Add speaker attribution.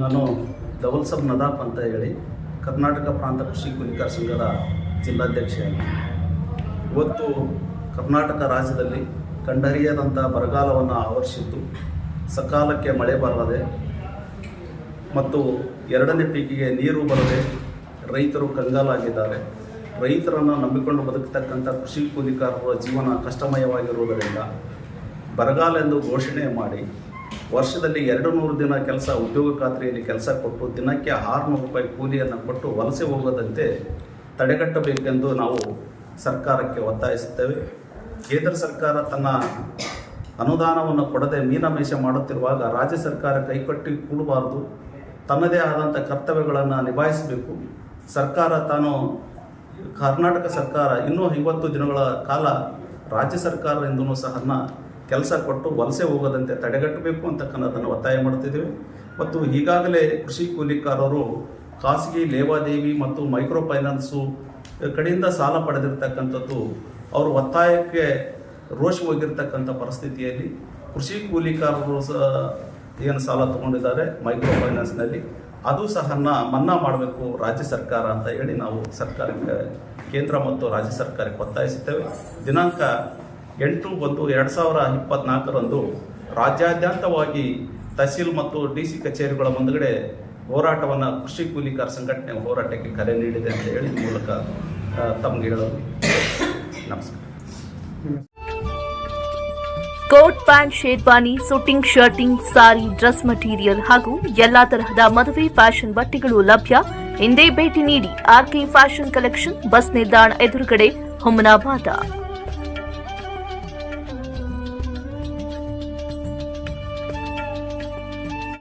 Speaker 1: ನಾನು ದವಲ್ಸಬ್ ನದಾಪ್ ಅಂತ ಹೇಳಿ ಕರ್ನಾಟಕ ಪ್ರಾಂತ ಕೃಷಿ ಕೂಲಿಕಾರ ಸಂಘದ ಜಿಲ್ಲಾಧ್ಯಕ್ಷ ಇವತ್ತು ಕರ್ನಾಟಕ ರಾಜ್ಯದಲ್ಲಿ ಕಂಡರಿಯದಂಥ ಬರಗಾಲವನ್ನು ಆವರಿಸಿದ್ದು ಸಕಾಲಕ್ಕೆ ಮಳೆ ಬರದೆ ಮತ್ತು ಎರಡನೇ ಪೀಕಿಗೆ ನೀರು ಬರದೆ ರೈತರು ಕಂಗಾಲಾಗಿದ್ದಾರೆ. ರೈತರನ್ನು ನಂಬಿಕೊಂಡು ಬದುಕತಕ್ಕಂಥ ಕೃಷಿ ಕೂಲಿಕಾರರ ಜೀವನ ಕಷ್ಟಮಯವಾಗಿರುವುದರಿಂದ ಬರಗಾಲ ಎಂದು ಘೋಷಣೆ ಮಾಡಿ ವರ್ಷದಲ್ಲಿ ಎರಡು ನೂರು ದಿನ ಕೆಲಸ, ಉದ್ಯೋಗ ಖಾತ್ರಿಯಲ್ಲಿ ಕೆಲಸ ಕೊಟ್ಟು ದಿನಕ್ಕೆ ಆರುನೂರು ರೂಪಾಯಿ ಕೂಲಿಯನ್ನು ಕೊಟ್ಟು ವಲಸೆ ಹೋಗದಂತೆ ತಡೆಗಟ್ಟಬೇಕೆಂದು ನಾವು ಸರ್ಕಾರಕ್ಕೆ ಒತ್ತಾಯಿಸುತ್ತೇವೆ. ಕೇಂದ್ರ ಸರ್ಕಾರ ತನ್ನ ಅನುದಾನವನ್ನು ಕೊಡದೆ ಮೀನಮೇಷ ಮಾಡುತ್ತಿರುವಾಗ ರಾಜ್ಯ ಸರ್ಕಾರ ಕೈಕಟ್ಟಿ ಕೂಡಬಾರದು. ತನ್ನದೇ ಆದಂಥ ಕರ್ತವ್ಯಗಳನ್ನು ನಿಭಾಯಿಸಬೇಕು. ಸರ್ಕಾರ ತಾನು ಕರ್ನಾಟಕ ಸರ್ಕಾರ ಇನ್ನೂ ಐವತ್ತು ದಿನಗಳ ಕಾಲ ರಾಜ್ಯ ಸರ್ಕಾರದಿಂದಲೂ ಸಹ ಕೆಲಸ ಕೊಟ್ಟು ವಲಸೆ ಹೋಗದಂತೆ ತಡೆಗಟ್ಟಬೇಕು ಅಂತಕ್ಕನ್ನೋದನ್ನು ಒತ್ತಾಯ ಮಾಡುತ್ತಿದ್ದೇವೆ. ಮತ್ತು ಈಗಾಗಲೇ ಕೃಷಿ ಕೂಲಿಕಾರರು ಖಾಸಗಿ ಲೇವಾದೇವಿ ಮತ್ತು ಮೈಕ್ರೋ ಫೈನಾನ್ಸು ಕಡೆಯಿಂದ ಸಾಲ ಪಡೆದಿರ್ತಕ್ಕಂಥದ್ದು ಅವರು ಒತ್ತಾಯಕ್ಕೆ ರೋಷ ಹೋಗಿರ್ತಕ್ಕಂಥ ಪರಿಸ್ಥಿತಿಯಲ್ಲಿ ಕೃಷಿ ಕೂಲಿಕಾರರು ಸಹ ಏನು ಸಾಲ ತಗೊಂಡಿದ್ದಾರೆ ಮೈಕ್ರೋ ಫೈನಾನ್ಸ್ನಲ್ಲಿ ಅದು ಸಹ ಮನ್ನಾ ಮಾಡಬೇಕು ರಾಜ್ಯ ಸರ್ಕಾರ ಅಂತ ಹೇಳಿ ನಾವು ಸರ್ಕಾರಕ್ಕೆ ಕೇಂದ್ರ ಮತ್ತು ರಾಜ್ಯ ಸರ್ಕಾರಕ್ಕೆ ಒತ್ತಾಯಿಸುತ್ತೇವೆ. ದಿನಾಂಕ ಎಂಟು ಒಂದು ಎರಡು ಸಾವಿರ ಇಪ್ಪತ್ನಾಲ್ಕರಂದು ರಾಜ್ಯಾದ್ಯಂತವಾಗಿ ತಹಸೀಲ್ ಮತ್ತು ಡಿ ಸಿ ಕಚೇರಿಗಳ ಮುಂದಗಡೆ ಹೋರಾಟವನ್ನು ಕೃಷಿ ಕೂಲಿಕಾರ ಸಂಘಟನೆ ಹೋರಾಟಕ್ಕೆ ಕರೆ ನೀಡಿದೆ ಅಂತ ಹೇಳಿ ಮೂಲಕ ತಮ್ಗೆ ಹೇಳಲು ನಮಸ್ಕಾರ.
Speaker 2: Coat pant, sherwani suiting shirting, sari, dress material ಹಾಗೂ ಎಲ್ಲಾ ತರಹದ ಮದುವೆ ಫ್ಯಾಷನ್ ಬಟ್ಟೆಗಳು ಲಭ್ಯ. ಇಂದೇ ಭೇಟಿ ನೀಡಿ ಆರ್ಕೆ ಫ್ಯಾಷನ್ ಕಲೆಕ್ಷನ್ ಬಸ್ ನಿಲ್ದಾಣ ಎದುರುಗಡೆ, ಹುಮನಾಬಾದ.